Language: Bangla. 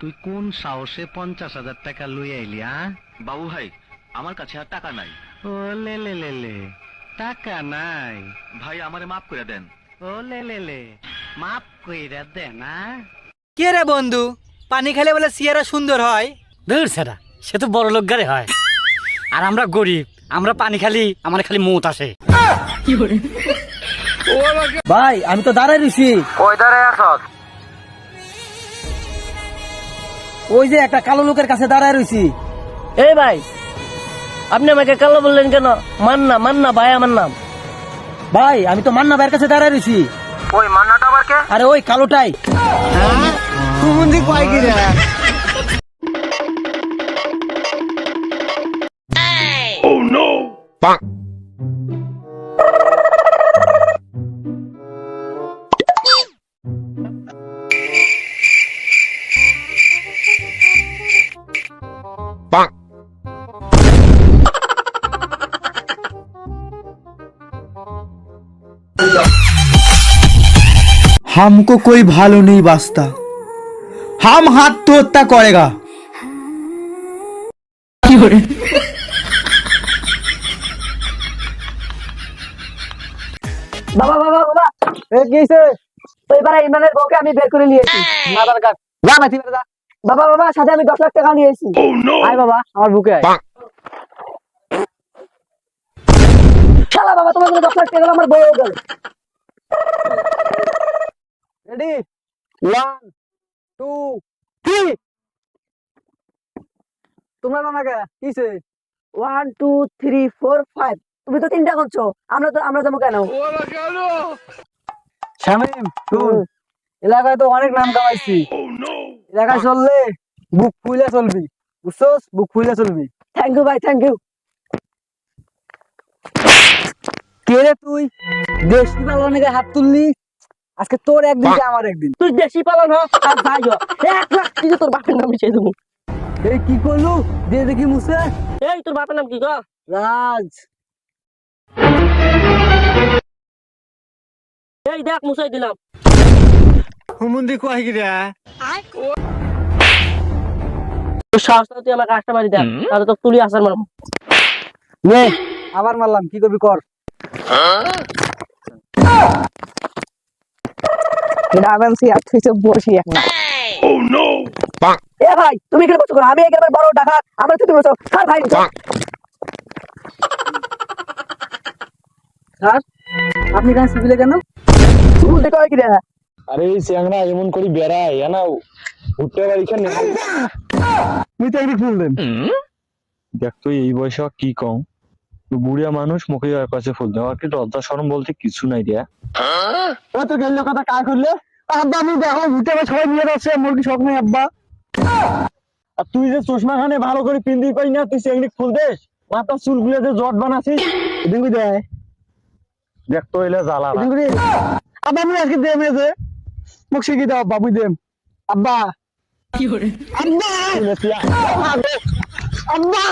তুই কোন সাহসে পঞ্চাশ হাজার টাকা লই আইলি আ? বাবু ভাই আমার কাছে আর টাকা নাই। ও লে লে লে লে। টাকা নাই। ভাই আমারে মাফ করে দেন। ও লে লে লে। মাফ কইরা দে না কে রে বন্ধু? পানি খেলে বলে সিয়ারা সুন্দর হয়। দূর সেটা সে তো বড় লোক গারে হয়। আর আমরা গরিব আমরা পানি খালি আমার খালি মুত আসে। ভাই আমি তো দাঁড়াই রইছি। ওই দাঁড়ায় আসত ওই যে একটা কালো লোকের কাছে দাঁড়ায় রইছি। এই ভাই আপনি আমাকে কালো বললেন কেন? মান্না মান্না ভাই আমার নাম। ভাই আমি তো মান্না ভাইয়ের কাছে দাঁড়ায় রইছি। ওই মান্নাটা আবার কে? আরে ওই কালোটাই। हमको कोई भालो नहीं बास्ता हम हाथ तो हत्या करेगा বাবা বাবা বাবা এ কি হইছে? তো এবার ইমরানের বউকে আমি বের করে নিয়েছি আধার কার্ড যা মাইতি বেটা যা বাবা বাবা সাথে আমি দশ লাখ টাকা নিয়েছি আয় বাবা আমার বুকে আয়। শালা বাবা তোমার জন্য দশ লাখ টাকা আমার বউ গেল। রেডি ওয়ান টু থ্রি তোমরা না নাকি কিসে one two three four five তুমি তো তিনটা করছ। আমরা তো আমরা যাব কেন? শামিম শুন। এলাকায় তো অনেক নাম কামাইছি। এলাকায় চললে বুক ফুলে চলবি বুঝছস? বুক ফুলে চলবি। থ্যাংক ইউ ভাই থ্যাংক ইউ কে রে তুই? দেশি পালনে হাত তুললি? আজকে তোর একদিন কি আমার একদিন? তুই দেশি পালন হ আর ভাই হ। এক লাখ তোর বাপের নাম দেবো। এই কি করলু? দিয়ে দেখি মুছে। এই তোর বাপের নাম কি গো? রাজ। এই দেখ মুছাই দিলাম। হুমুন্দি কয় কি রে? তোর সাহস না তুই আমার কাজটা মারি দেখ তাহলে তো তুলি আসার মারবো। নে আবার মারলাম কি করবি কর। গ্রামেন্সি আর তুই তো বসি এক না এ ভাই তুমি এখানে বসো আমি এখানে বড় ডাকাত আমার তুমি বসো স্যার ভাই স্যার। আপনি এখানে সিভিলে কেন? বলতে কয় কি রে? আরে এই এমন করি বেড়ায় না উঠতে পারি এখানে তুই একটু ফুল দেন দেখ তুই এই বয়সে কি কম? বুড়িয়া মানুষ মুখে আর কাছে ফুল দেওয়া কি লজ্জা শরম বলতে কিছু নাই রে। ও তো গেল কথা কাজ করলে? আব্বা আমি দেখো ভুটে সবাই নিয়ে যাচ্ছে মুরগি শখ নাই আব্বা। আর তুই যে চশমা খানে ভালো করে পিন্দি পাই না তুই চেংড়ি ফুল দেস মাথা চুলগুলো যে জট বানাছিস এদিকে দেয় দেখ। তো এলে জ্বালা আব্বা আমি আজকে দেম এসে মুখ শিখি দাও আব্বা আমি দেম। আব্বা তুই- আব্বা